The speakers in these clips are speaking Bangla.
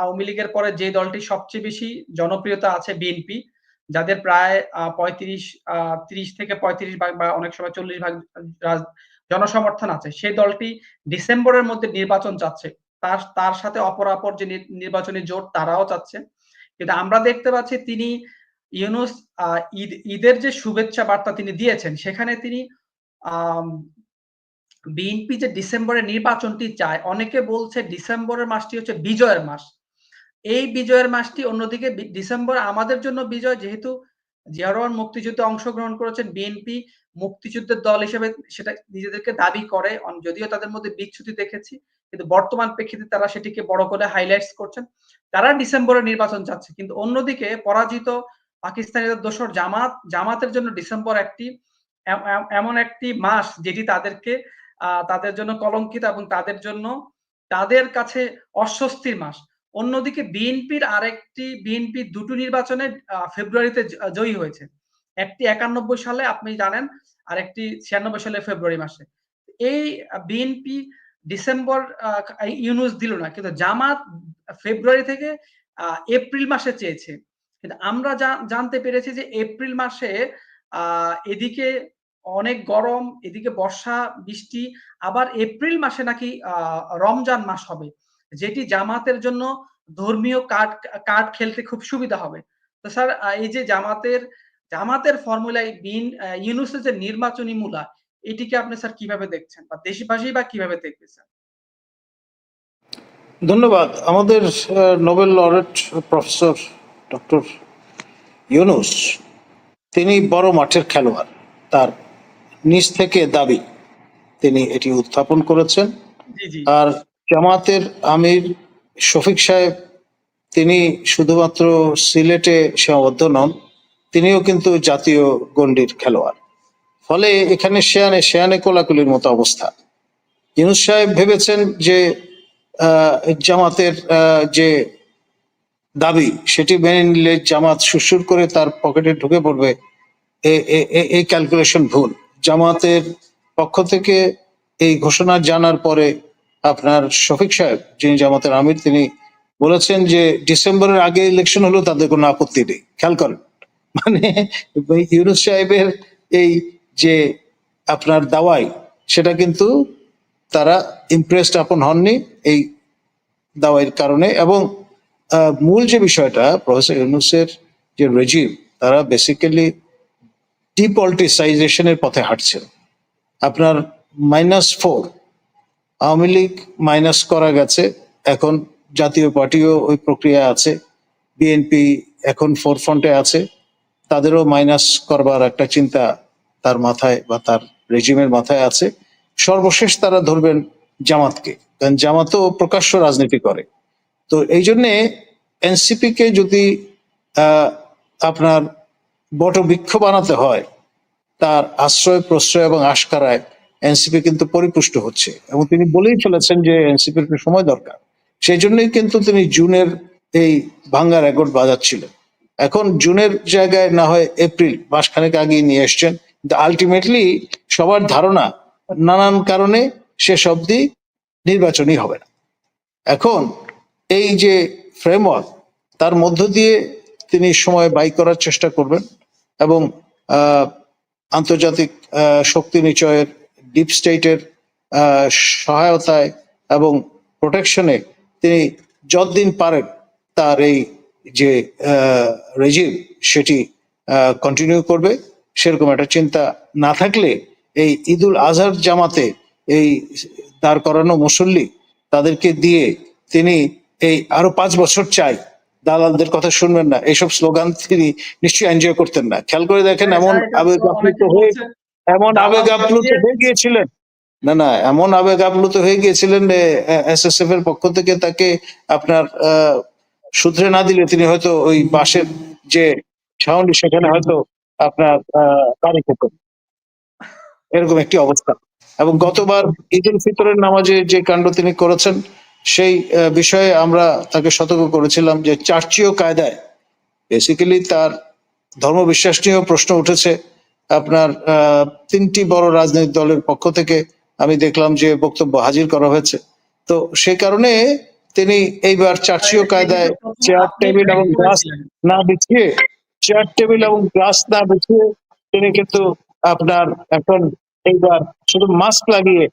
আওয়ামী লীগের পরে যে দলটি সবচেয়ে বেশি জনপ্রিয়তা আছে বিএনপি, যাদের প্রায় পঁয়ত্রিশ ত্রিশ থেকে পঁয়ত্রিশ ভাগ বা অনেক সময় চল্লিশ ভাগ জনসমর্থন আছে। সেই দলটি ডিসেম্বরের মধ্যে নির্বাচন চাচ্ছে। তার তার সাথে অপরাপর যে নির্বাচনী জোট, তারাও চাচ্ছে। কিন্তু আমরা দেখতে পাচ্ছি তিনি ইউনুস ঈদ, ঈদের যে শুভেচ্ছা বার্তা তিনি দিয়েছেন, সেখানে তিনি বিএনপি যে ডিসেম্বরে নির্বাচনটি চায়, অনেকে বলছে ডিসেম্বরের মাসটি হচ্ছে বিজয়ের মাস। এই বিজয়ের মাসটি অন্যদিকে ডিসেম্বর আমাদের জন্য বিজয়, যেহেতু জিয়া রহমান মুক্তিযুদ্ধে অংশগ্রহণ করেছেন বিএনপি, মুক্তিযুদ্ধের দল হিসেবে সেটা নিজেদেরকে দাবি করে যদিও তাদের মধ্যে বিচ্ছুতি দেখেছি, কিন্তু বর্তমান প্রেক্ষিতে তারা সেটিকে বড় করে হাইলাইটস করছেন। তারা ডিসেম্বরে নির্বাচন চাচ্ছে, কিন্তু অন্যদিকে পরাজিত পাকিস্তানিদের দোসর জামাত, জামাতের জন্য ডিসেম্বর একটি এম- এম- এমন একটি মাস যেটি তাদেরকে তাদের জন্য কলঙ্কিত এবং তাদের জন্য তাদের কাছে অস্বস্তির মাস। অন্যদিকে বিএনপির আরেকটি, বিএনপি দুটো নির্বাচনে ফেব্রুয়ারিতে জয়ী হয়েছে। একটি একানব্বই সালে, আপনি জানেন আর একটি ছিয়ানব্বই সালে ফেব্রুয়ারি মাসে। এই বিএনপি ডিসেম্বর ইউনুস দিল না, কিন্তু জামাত ফেব্রুয়ারি থেকে এপ্রিল মাসে চেয়েছে। কিন্তু আমরা জানতে পেরেছি যে এপ্রিল মাসে এদিকে অনেক গরম, এদিকে বর্ষা, বৃষ্টি, আবার এপ্রিল মাসে নাকি রমজান মাস হবে, যেটি জামাতের জন্য ধর্মীয় কার্ড কার্ড খেলতে খুব সুবিধা হবে। তো স্যার এই যে জামাতের জামাতের ফর্মুলায় বিন ইউনুসের যে নির্বাচনী মূলা, এটিকে আপনি স্যার কীভাবে দেখছেন বা দেশবাসী বা কীভাবে দেখবে স্যার? ধন্যবাদ। আমাদের Nobel laureate professor doctor Yunus, তিনি বড় মাঠের খেলোয়াড়, তার নিজ থেকে দাবি তিনি এটি উত্থাপন করেছেন। আর জামাতের আমির শফিক সাহেব তিনি শুধুমাত্র সিলেটে সীমাবদ্ধ নন তিনিও কিন্তু জাতীয় গণ্ডির খেলোয়াড়। ফলে এখানে শেয়ানে শেয়ানে কোলাকুলির মতো অবস্থা। ইউনুস সাহেব ভেবেছেন যে আহ, জামাতের যে দাবি সেটি মেনে নিলে জামাত সুসুর করে তার পকেটে ঢুকে পড়বে। এই ক্যালকুলেশন ভুল। জামাতের পক্ষ থেকে এই ঘোষণা জানার পরে আপনার শফিক সাহেব, যিনি জামাতের আমির, তিনি বলেছেন যে ডিসেম্বরের আগে ইলেকশন হলেও তাদের কোনো আপত্তি নেই। খেয়াল করেন। মানে ইউনুস সাহেবের এই যে আপনার দাওয়াই, সেটা কিন্তু তারা ইমপ্রেসড আপন হননি এই দাওয়াইয়ের কারণে এবং মূল যে বিষয়টা প্রফেসর ইউনুসের যে রেজিম তারা বেসিক্যালি ডিপলিটিসাইজেশনের পথে হাঁটছে আপনার minus four Awami League minus করা গেছে, এখন জাতীয় পার্টিও ওই প্রক্রিয়া আছে বিএনপি এখন ফোর ফ্রন্টে আছে, তাদেরও মাইনাস করবার একটা চিন্তা তার মাথায় বা তার রেজিমের মাথায় আছে। সর্বশেষ তারা ধরবেন জামাতকে, কারণ জামাতও প্রকাশ্য রাজনীতি করে। তো এই জন্যে এনসিপি কে যদি আপনার বটবৃক্ষ বানাতে হয়, তার আশ্রয়, প্রশ্রয় এবং আশকারায় এনসিপি কিন্তু পরিপুষ্ট হচ্ছে। এবং তিনি বলেই চলেছেন যে এনসিপির সময় দরকার। সেই জন্যই কিন্তু তিনি জুনের এই ভাঙ্গা রেকর্ড বাজাচ্ছিলেন। এখন জুনের জায়গায় না হয় এপ্রিল, মাসখানেক আগেই নিয়ে এসছেন। কিন্তু আলটিমেটলি সবার ধারণা নানান কারণে শেষ অবধি নির্বাচনই হবে না। এখন এই যে ফ্রেমওয়ার্ক তার মধ্য দিয়ে তিনি সময় বাই করার চেষ্টা করবেন। এবং আন্তর্জাতিক শক্তি নিচয়ের, ডিপ স্টেটের সহায়তায় এবং প্রোটেকশনে তিনি যতদিন পারেন তার এই যে রেজিম সেটি কন্টিনিউ করবে। সেরকম একটা চিন্তা না থাকলে এই ঈদুল আজহার জামাতে এই দাঁড় করানো মুসল্লি তাদেরকে দিয়ে তিনি এই আরও পাঁচ বছর চাই। দালালদের কথা শুনবেন না। এইসব স্লোগান তিনি নিশ্চয়ই এনজয় করতেন না। খেয়াল করে দেখেন এমন হ্যাঁ, তো আবেগ আপ্লুত হয়ে এমন আবেগ আপ্লুত হয়ে গিয়েছিলেন। না না এমন আবেগ আপ্লুত হয়ে গিয়েছিলেন এসএসএফ এর পক্ষ থেকে তাকে আপনার আহ, শুধরে না দিলে তিনি হয়তো ওই বাসের যে ছাউনি সেখানে হয়তো আপনার আহ, গাড়ি খেতেন এরকম একটি অবস্থা। এবং গতবার ঈদ উল ফিতরের নামাজে যে কাণ্ড তিনি করেছেন সেই বিষয়ে আমরা তাকে সতর্ক করেছিলাম যে চার্চীয় কায়দায় বেসিক্যালি তার ধর্মবিশ্বাস নিয়েও প্রশ্ন উঠেছে। আপনার তিনটি বড় রাজনৈতিক দলের পক্ষ থেকে আমি দেখলাম যে বক্তব্য হাজির করা হয়েছে। তো সেই কারণে তিনি এইবার চার্চিও কায়দায় চেয়ার টেবিল এবং গ্লাস না বিছিয়ে চেয়ার টেবিল এবং গ্লাস না বিছিয়ে তিনি কিন্তু আপনার এখন এইবার শুধু মাস্ক লাগিয়ে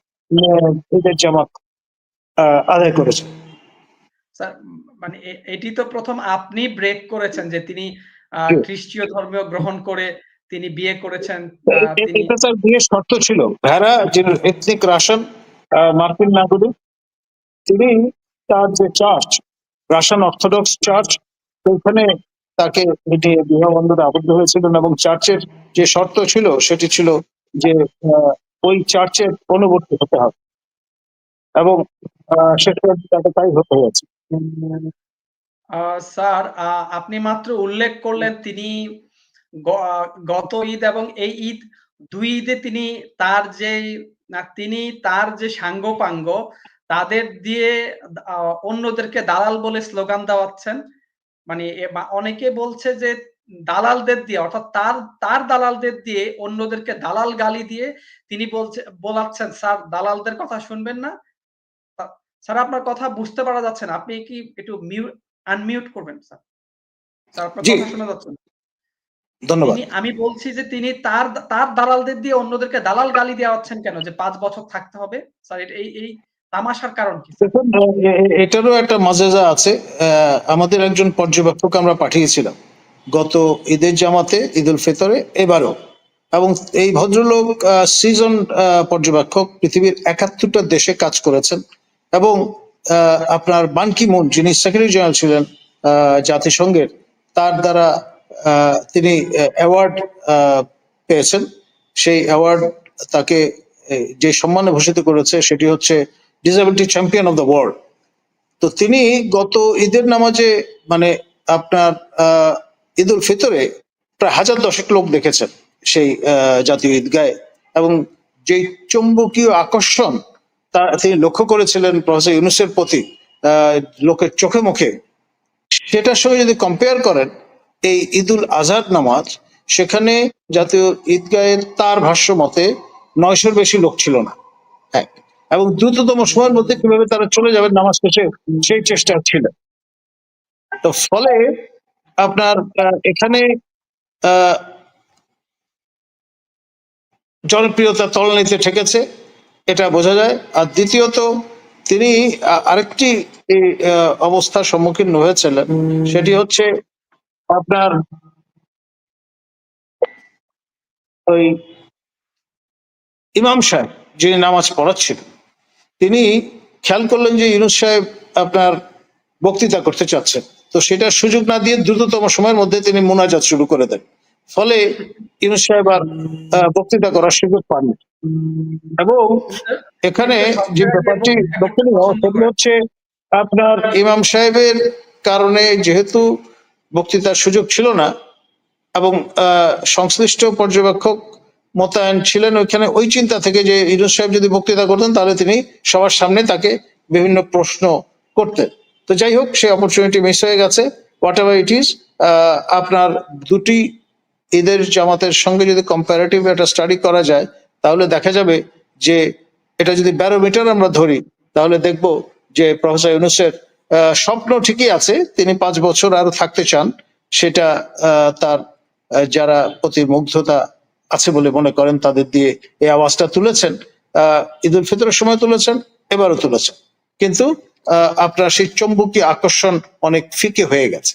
ঈদের জামাত আদায় করেছে স্যার মানে এটি তো প্রথম আপনি ব্রেক করেছেন যে তিনি খ্রিস্টীয় ধর্ম গ্রহণ করে তিনি বিয়ে করেছেন তার বিয়ের শর্ত ছিল। ভেড়া যে এথনিক রাশন মার্কিন নাগরিক তিনি তার যে চার্চ রাশিয়ান অর্থোডক্স চার্চ সেখানে তাকে এটি বিবাহ বন্ধনে আবদ্ধ হয়েছিলেন এবং চার্চের যে শর্ত ছিল সেটি ছিল যে ওই চার্চের অনুবর্তী হতে হবে। এবং সেটা তাকে তাই হতে হয়েছে। স্যার আপনি মাত্র উল্লেখ করলেন তিনি গত ঈদ এবং এই ঈদ, দুই ঈদে তিনি তার যে তিনি তার যে সাঙ্গপাঙ্গ, তাদের দিয়ে অন্যদেরকে দালাল বলে স্লোগান দেওয়াচ্ছেন। মানে অনেকে বলছে যে দালালদের দিয়ে, অর্থাৎ তার তার দালালদের দিয়ে অন্যদেরকে দালাল গালি দিয়ে তিনি বলছে, বলাচ্ছেন, স্যার, দালালদের কথা শুনবেন না। স্যার আপনার কথা বুঝতে পারা যাচ্ছে না। আপনি কি একটু মিউট আনমিউট করবেন স্যার? স্যার আপনার কথা শোনা যাচ্ছে না। ধন্যবাদ। আমি বলছি যে তিনি তার তার দালালদের দিয়ে অন্যদেরকে দালাল গালি দেওয়াচ্ছেন কেন? যে পাঁচ বছর থাকতে হবে? স্যার এই এই তামাশার কারণ কি? এটারও একটা মজাজা আছে। আমাদের একজন পর্যবেক্ষক আমরা পাঠিয়েছিলাম গত ঈদের জামাতে ঈদ উল ফিতরে এবারও। এবং এই ভদ্রলোক সিজন পর্যবেক্ষক পৃথিবীর একাত্তরটা দেশে কাজ করেছেন। এবং আপনার বানকি মুন যিনি সেক্রেটারি জেনারেল ছিলেন জাতিসংঘের, তার দ্বারা তিনি অ্যাওয়ার্ড পেয়েছেন। সেই অ্যাওয়ার্ড তাকে যে সম্মানে ভূষিত করেছে সেটি হচ্ছে disability champion of the world তো তিনি গত ঈদের নামাজে মানে আপনার ঈদ উল ফিতরে প্রায় হাজার দশেক লোক দেখেছেন সেই জাতীয় ঈদগায় এবং যে চৌম্বকীয় আকর্ষণ তা তিনি লক্ষ্য করেছিলেন প্রফেসর ইউনুসের প্রতি লোকের চোখে মুখে। সেটার সঙ্গে যদি কম্পেয়ার করেন এই ঈদুল আজহার নামাজ সেখানে জাতীয় ঈদগাহের তার ভাষ্য মতে নয়শোর বেশি লোক ছিল না। এক। এবং দ্রুততম সময়ের মধ্যে কীভাবে তারা চলে যাবে নামাজ শেষে সেই চেষ্টা ছিল। তো ফলে আপনার এখানে আহ, জনপ্রিয়তা তলানিতে ঠেকেছে। এটা বোঝা যায়। আর দ্বিতীয়ত তিনি আরেকটি অবস্থার সম্মুখীন হয়েছিলেন। সেটি হচ্ছে আপনার ওই ইমাম সাহেব যিনি নামাজ পড়াচ্ছিলেন। তিনি খেয়াল করলেন যে ইউনুস সাহেব আপনার বক্তৃতা করতে চাচ্ছেন। তো সেটার সুযোগ না দিয়ে দ্রুততম সময়ের মধ্যে তিনি মোনাজাত শুরু করে দেন। ফলে ইউনুস সাহেব আর বক্তৃতা করার সুযোগ পাননি। এবং এখানে যে ব্যাপারটি লক্ষণীয় সেটি হচ্ছে আপনার ইমাম সাহেবের কারণে যেহেতু বক্তৃতার সুযোগ ছিল না এবং সংশ্লিষ্ট পর্যবেক্ষক মোতায়েন ছিলেন ওইখানে, ওই চিন্তা থেকে যে ইউনুস সাহেব যদি বক্তৃতা করতেন, তাহলে তিনি সবার সামনে তাকে বিভিন্ন প্রশ্ন করতেন। তো যাই হোক সেই অপরচুনিটি মিস হয়ে গেছে। হোয়াট এভার ইট ইজ আপনার দুটি ঈদের জামাতের সঙ্গে যদি কম্পারেটিভ একটা স্টাডি করা যায় তাহলে দেখা যাবে যে এটা যদি ব্যারোমিটার আমরা ধরি তাহলে দেখব যে প্রফেসর ইউনুসের স্বপ্ন ঠিকই আছে তিনি পাঁচ বছর আরও থাকতে চান সেটা তার যারা প্রতি মুগ্ধতা আছে বলে মনে করেন তাদের দিয়ে এই আওয়াজটা তুলেছেন আহ, ঈদ উল ফিতরের সময় তুলেছেন এবারও তুলেছেন। কিন্তু আপনার সেই চম্বুকী আকর্ষণ অনেক ফিকে হয়ে গেছে।